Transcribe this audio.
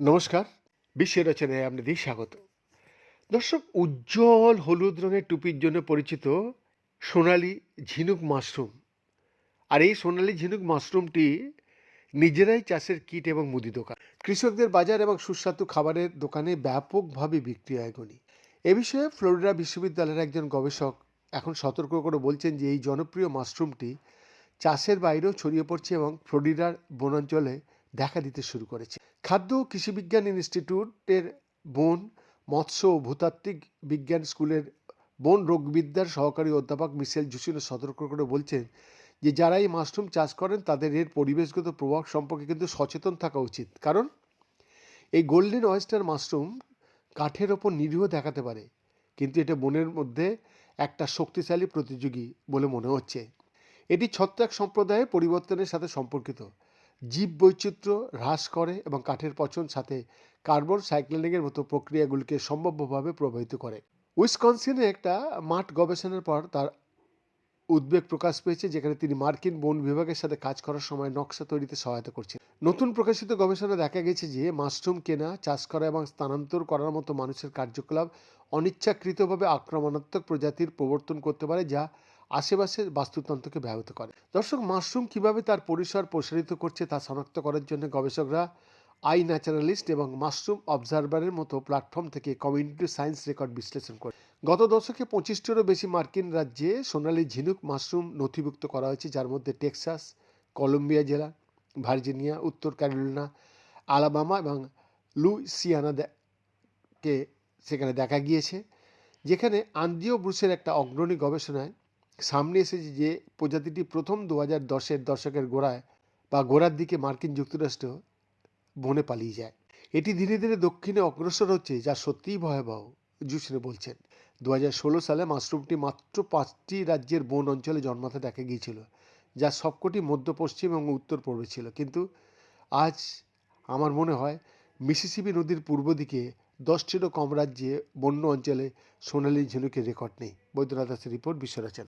নমস্কার, বিশ্বের রচনায় আপনাদের স্বাগত। দর্শক, উজ্জ্বল হলুদ রঙের টুপির জন্য পরিচিত সোনালি ঝিনুক মাশরুম। আর এই সোনালি ঝিনুক মাশরুমটি নিজেরাই চাষের কিট এবং মুদি দোকান। কৃষকদের বাজার এবং সুস্বাদু খাবারের দোকানে ব্যাপকভাবে বিক্রি হয় গুণী এ বিষয়ে ফ্লোরিডা বিশ্ববিদ্যালয়ের একজন গবেষক এখন সতর্ক করে বলছেন যে এই জনপ্রিয় মাশরুমটি চাষের বাইরেও ছড়িয়ে পড়ছে এবং ফ্লোরিডার বনাঞ্চলে দেখা দিতে শুরু করেছে। খাদ্য কৃষিবিজ্ঞান ইনস্টিটিউটের বন, মৎস্য ও ভূতাত্ত্বিক বিজ্ঞান স্কুলের বন, রোগবিদ্যার সহকারী অধ্যাপক মিশেল জুসিনো সতর্ক করে বলছেন যে, যারা এই মাশরুম চাষ করেন, তাদের এর পরিবেশগত প্রভাব সম্পর্কে কিন্তু সচেতন থাকা উচিত। কারণ এই গোল্ডেন অয়েস্টার মাশরুম কাঠের ওপর নিরীহ দেখাতে পারে। কিন্তু এটা বনের মধ্যে একটা শক্তিশালী প্রতিযোগী বলে মনে হচ্ছে। এটি ছত্রাক সম্প্রদায়ের পরিবর্তনের সাথে সম্পর্কিত। জীব বৈচিত্র্য হ্রাস করে এবং কাঠের পচন সাথে কার্বন সাইক্লিনিংয়ের মতো প্রক্রিয়াগুলিকে সম্ভাব্যভাবে প্রভাবিত করে। উইসকনসিনে একটা মাঠ গবেষণার পর তার উদ্বেগ প্রকাশ পেয়েছে, যেখানে তিনি মার্কিন বন বিভাগের সাথে কাজ করার সময় নকশা তৈরিতে সহায়তা করছেন। নতুন প্রকাশিত গবেষণা দেখা গেছে যে, মাশরুম কেনা, চাষ করা এবং স্থানান্তর করার মতো মানুষের কার্যকলাপ অনিচ্ছাকৃতভাবে আক্রমণাত্মক প্রজাতির প্রবর্তন করতে পারে, যা আশেপাশের বাস্তুতন্ত্রকে ব্যাহত করে। দর্শক, মাশরুম কীভাবে তার পরিসর প্রসারিত করছে তা শনাক্ত করার জন্য গবেষকরা আই ন্যাচারালিস্ট এবং মাশরুম অবজারভারের মতো প্ল্যাটফর্ম থেকে কমিউনিটি সায়েন্স রেকর্ড বিশ্লেষণ করে। গত দশকে পঁচিশটিরও বেশি মার্কিন রাজ্যে সোনালী ঝিনুক মাশরুম নথিভুক্ত করা হয়েছে, যার মধ্যে টেক্সাস, কলম্বিয়া জেলা, ভার্জিনিয়া, উত্তর ক্যারোলিনা, আলাবামা এবং লুইসিয়ানা দে- কে সেখানে দেখা গিয়েছে, যেখানে আন্দ্রিয় ব্রুসের একটা অগ্রণী গবেষণায় সামনে এসেছে যে প্রজাতিটি প্রথম দু হাজার দশের দশকের গোড়ায় বা গোড়ার দিকে মার্কিন যুক্তরাষ্ট্র বনে পালিয়ে যায়। এটি ধীরে ধীরে দক্ষিণে অগ্রসর হচ্ছে, যা সত্যিই ভয়াবহ জুসরে বলছেন। দু হাজার ষোলো সালে মাশরুমটি মাত্র পাঁচটি রাজ্যের বন অঞ্চলে জন্মাতে দেখা গিয়েছিল, যা সবকটি মধ্য পশ্চিম এবং উত্তর পূর্বে ছিল। কিন্তু আজ আমার মনে হয় মিসিসিপি নদীর পূর্ব দিকে দশটিরও কম রাজ্যে বন্য অঞ্চলে সোনালী ঝিনুকের রেকর্ড নেই। বৈদ্যনাথ দাসের রিপোর্ট, বিশ্বরচনা।